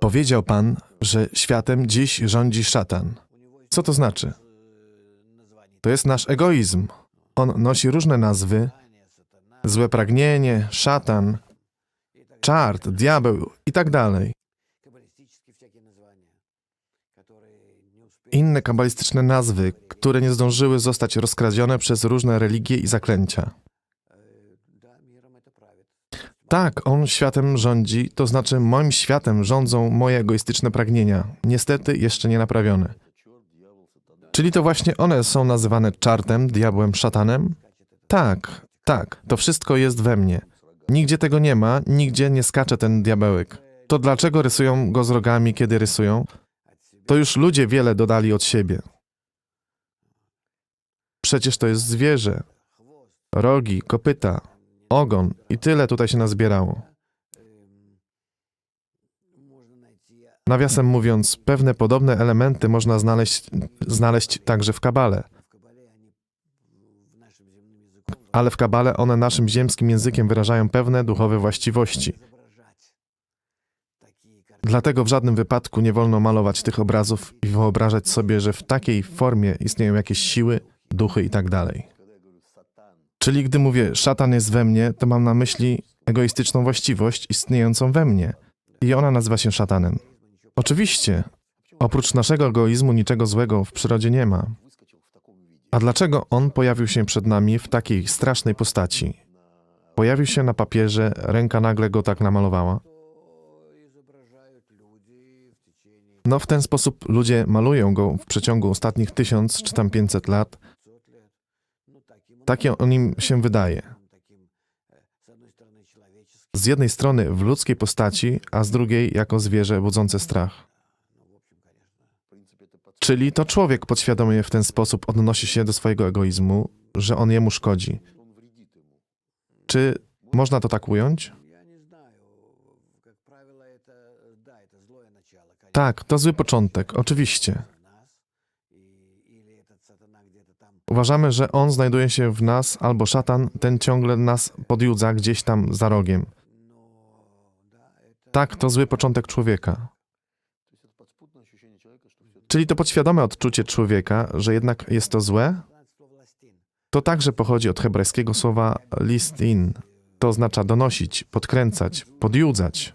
Powiedział Pan, że światem dziś rządzi szatan. Co to znaczy? To jest nasz egoizm. On nosi różne nazwy: złe pragnienie, szatan, czart, diabeł i tak dalej. Inne kabalistyczne nazwy, które nie zdążyły zostać rozkradzione przez różne religie i zaklęcia. Tak, on światem rządzi, to znaczy moim światem rządzą moje egoistyczne pragnienia, niestety jeszcze nie naprawione. Czyli to właśnie one są nazywane czartem, diabłem, szatanem? Tak, tak, to wszystko jest we mnie. Nigdzie tego nie ma, nigdzie nie skacze ten diabełek. To dlaczego rysują go z rogami, kiedy rysują? To już ludzie wiele dodali od siebie. Przecież to jest zwierzę. Rogi, kopyta, ogon i tyle tutaj się nazbierało. Nawiasem mówiąc, pewne podobne elementy można znaleźć, znaleźć także w kabale, ale w kabale one naszym ziemskim językiem wyrażają pewne duchowe właściwości. Dlatego w żadnym wypadku nie wolno malować tych obrazów i wyobrażać sobie, że w takiej formie istnieją jakieś siły, duchy i tak. Czyli gdy mówię szatan jest we mnie, to mam na myśli egoistyczną właściwość istniejącą we mnie. I ona nazywa się szatanem. Oczywiście, oprócz naszego egoizmu niczego złego w przyrodzie nie ma. A dlaczego on pojawił się przed nami w takiej strasznej postaci? Pojawił się na papierze, ręka nagle go tak namalowała. No, w ten sposób ludzie malują go w przeciągu ostatnich tysiąc czy tam pięćset lat. Takie on im się wydaje. Z jednej strony w ludzkiej postaci, a z drugiej jako zwierzę budzące strach. Czyli to człowiek podświadomie w ten sposób odnosi się do swojego egoizmu, że on jemu szkodzi. Czy można to tak ująć? Tak, to zły początek, oczywiście. Uważamy, że on znajduje się w nas, albo szatan, ten ciągle nas podjudza gdzieś tam za rogiem. Tak, to zły początek człowieka. Czyli to podświadome odczucie człowieka, że jednak jest to złe, to także pochodzi od hebrajskiego słowa listin. To oznacza donosić, podkręcać, podjudzać.